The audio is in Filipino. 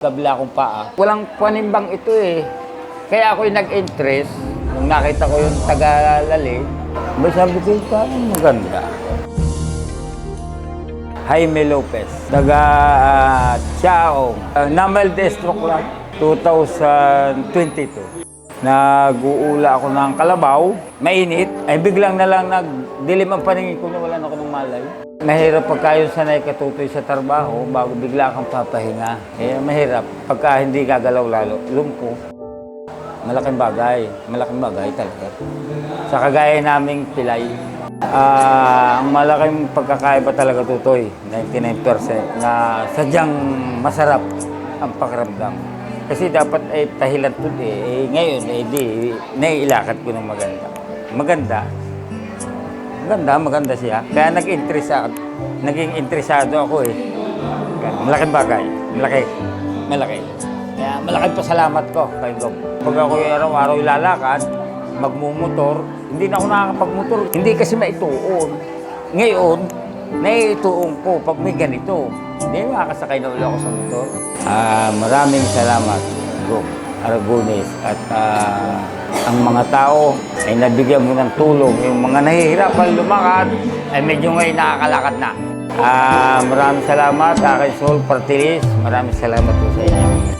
Kabila akong paa. Walang panimbang ito eh. Kaya ako'y nag-interest. Nung nakita ko yung taga-lali, may sabi ko, parang maganda. Jaime Lopez, taga uh, Chaong. Uh, Namal Destrok lang, 2022. Nag-uula ako ng kalabaw, mainit, ay biglang na lang nagdilim ang paningin ko na wala na ako ng malay. Mahirap pagka yung sanay katutoy sa trabaho bago bigla kang papahinga. Eh, mahirap pagka hindi gagalaw lalo, lumpo. Malaking bagay, malaking bagay talaga. Sa kagaya naming pilay, ah, ang malaking pagkakaiba talaga tutoy, 99%, na sadyang masarap ang pakiramdam. Kasi dapat ay tahilan to eh. eh ngayon, eh di, naiilakad ko ng maganda. Maganda. Maganda, maganda siya. Kaya nag-interesado, naging interesado ako eh. Malaking bagay. Malaki. Malaki. Kaya malaking pasalamat ko kay Gob. Pag ako araw-araw ilalakad, magmumotor, hindi na ako nakakapagmotor. Hindi kasi maituon. Ngayon, naiituon ko pag may ganito. Hindi makakasakay na ulit ako sa motor. Ah, maraming salamat, Gob. Aragones at ah, ang mga tao ay nabigyan mo ng tulong. Yung mga nahihirapan lumakad ay medyo ngayon nakakalakad na. Ah, maraming salamat, aking soul party list. Maraming salamat po sa inyo.